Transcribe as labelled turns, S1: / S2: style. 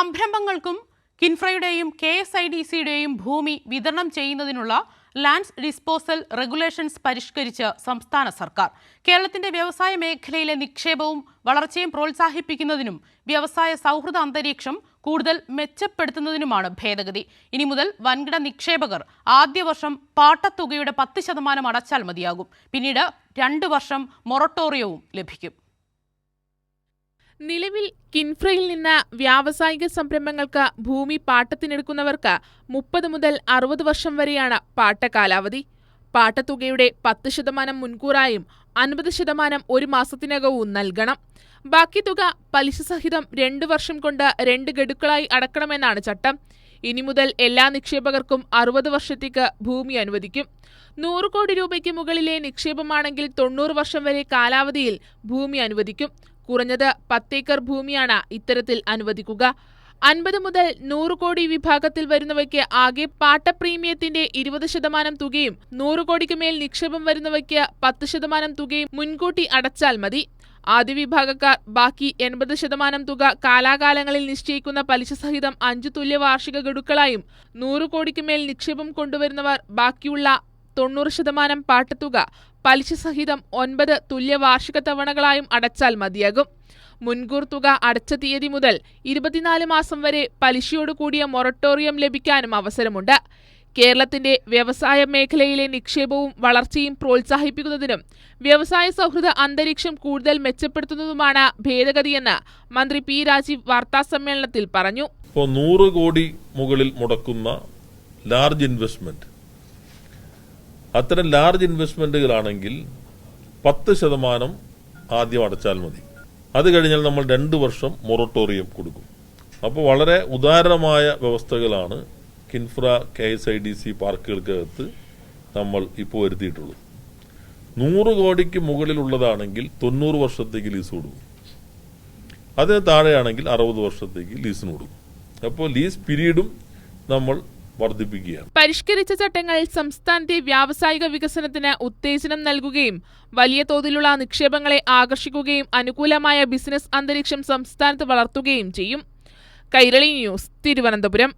S1: സംരംഭങ്ങൾക്കും കിൻഫ്രയുടെയും K S I D സിയുടെയും ഭൂമി വിതരണം ചെയ്യുന്നതിനുള്ള ലാൻഡ്സ് ഡിസ്പോസൽ റെഗുലേഷൻസ് പരിഷ്കരിച്ച് സംസ്ഥാന സർക്കാർ. കേരളത്തിന്റെ വ്യവസായ മേഖലയിലെ നിക്ഷേപവും വളർച്ചയും പ്രോത്സാഹിപ്പിക്കുന്നതിനും വ്യവസായ സൗഹൃദ അന്തരീക്ഷം കൂടുതൽ മെച്ചപ്പെടുത്തുന്നതിനുമാണ് ഭേദഗതി. ഇനി മുതൽ വൻകിട നിക്ഷേപകർ ആദ്യ വർഷം പാട്ടത്തുകയുടെ പത്ത് ശതമാനം അടച്ചാൽ മതിയാകും. പിന്നീട് രണ്ട് വർഷം മൊറട്ടോറിയവും ലഭിക്കും.
S2: നിലവിൽ കിൻഫ്രയിൽ നിന്ന് വ്യാവസായിക സംരംഭങ്ങൾക്ക് ഭൂമി പാട്ടത്തിനെടുക്കുന്നവർക്ക് മുപ്പത് മുതൽ അറുപത് വർഷം വരെയാണ് പാട്ട കാലാവധി. പാട്ടത്തുകയുടെ പത്ത് ശതമാനം മുൻകൂറായും അൻപത് ശതമാനം ഒരു മാസത്തിനകവും നൽകണം. ബാക്കി തുക പലിശ സഹിതം രണ്ടു വർഷം കൊണ്ട് രണ്ട് ഗഡുക്കളായി അടക്കണമെന്നാണ് ചട്ടം. ഇനി മുതൽ എല്ലാ നിക്ഷേപകർക്കും അറുപത് വർഷത്തേക്ക് ഭൂമി അനുവദിക്കും. നൂറ് കോടി രൂപയ്ക്ക് മുകളിലെ നിക്ഷേപമാണെങ്കിൽ തൊണ്ണൂറ് വർഷം വരെ കാലാവധിയിൽ ഭൂമി അനുവദിക്കും. കുറഞ്ഞത് പത്തേക്കർ ഭൂമിയാണ് ഇത്തരത്തിൽ അനുവദിക്കുക. അൻപത് മുതൽ നൂറ് കോടി വിഭാഗത്തിൽ വരുന്നവയ്ക്ക് ആകെ പാട്ട പ്രീമിയത്തിന്റെ ഇരുപത് ശതമാനം തുകയും നൂറ് കോടിക്ക് മേൽ നിക്ഷേപം വരുന്നവയ്ക്ക് പത്ത് ശതമാനം തുകയും മുൻകൂട്ടി അടച്ചാൽ മതി. ആദ്യ വിഭാഗക്കാർ ബാക്കി എൺപത് ശതമാനം തുക കാലാകാലങ്ങളിൽ നിശ്ചയിക്കുന്ന പലിശ സഹിതം അഞ്ചു തുല്യ വാർഷിക ഗഡുക്കളായും നൂറ് കോടിക്ക് മേൽ നിക്ഷേപം കൊണ്ടുവരുന്നവർ ബാക്കിയുള്ള തൊണ്ണൂറ് ശതമാനം പാട്ടത്തുക പലിശ സഹിതം ഒൻപത് തുല്യ വാർഷിക തവണകളായും അടച്ചാൽ മതിയാകും. മുൻകൂർ തുക അടച്ച തീയതി മുതൽ ഇരുപത്തിനാല് മാസം വരെ പലിശയോട് കൂടിയ മൊറട്ടോറിയം ലഭിക്കാനും അവസരമുണ്ട്. കേരളത്തിന്റെ വ്യവസായ മേഖലയിലെ നിക്ഷേപവും വളർച്ചയും പ്രോത്സാഹിപ്പിക്കുന്നതിനും വ്യവസായ സൗഹൃദ അന്തരീക്ഷം കൂടുതൽ മെച്ചപ്പെടുത്തുന്നതുമാണ് ഭേദഗതിയെന്ന് മന്ത്രി പി രാജീവ് വാർത്താസമ്മേളനത്തിൽ പറഞ്ഞു.
S3: ഇപ്പോൾ നൂറ് കോടി മുകളിൽ മുടക്കുന്ന ലാർജ് ഇൻവെസ്റ്റ്മെന്റ് അത്തരം ലാർജ് ഇൻവെസ്റ്റ്മെന്റുകളാണെങ്കിൽ പത്ത് ശതമാനം ആദ്യം അടച്ചാൽ മതി. അത് കഴിഞ്ഞാൽ നമ്മൾ രണ്ട് വർഷം മൊറട്ടോറിയം കൊടുക്കും. അപ്പോൾ വളരെ ഉദാരമായ വ്യവസ്ഥകളാണ് Kinfra K S I D C പാർക്കുകൾക്കകത്ത് നമ്മൾ ഇപ്പോൾ വരുത്തിയിട്ടുള്ളത്. നൂറ് കോടിക്ക് മുകളിലുള്ളതാണെങ്കിൽ തൊണ്ണൂറ് വർഷത്തേക്ക് ലീസ് കൊടുക്കും. അതിന് താഴെയാണെങ്കിൽ അറുപത് വർഷത്തേക്ക് ലീസിന് കൊടുക്കും. അപ്പോൾ ലീസ് പിരീഡും നമ്മൾ വർദ്ധിപ്പിക്കുകയാണ്.
S2: പരിഷ്കരിച്ച ചട്ടങ്ങൾ സംസ്ഥാനത്തെ വ്യാവസായിക വികസനത്തിന് ഉത്തേജനം നൽകുകയും വലിയ തോതിലുള്ള നിക്ഷേപങ്ങളെ ആകർഷിക്കുകയും അനുകൂലമായ ബിസിനസ് അന്തരീക്ഷം സംസ്ഥാനത്ത് വളർത്തുകയും ചെയ്യും. കൈരളി ന്യൂസ് തിരുവനന്തപുരം.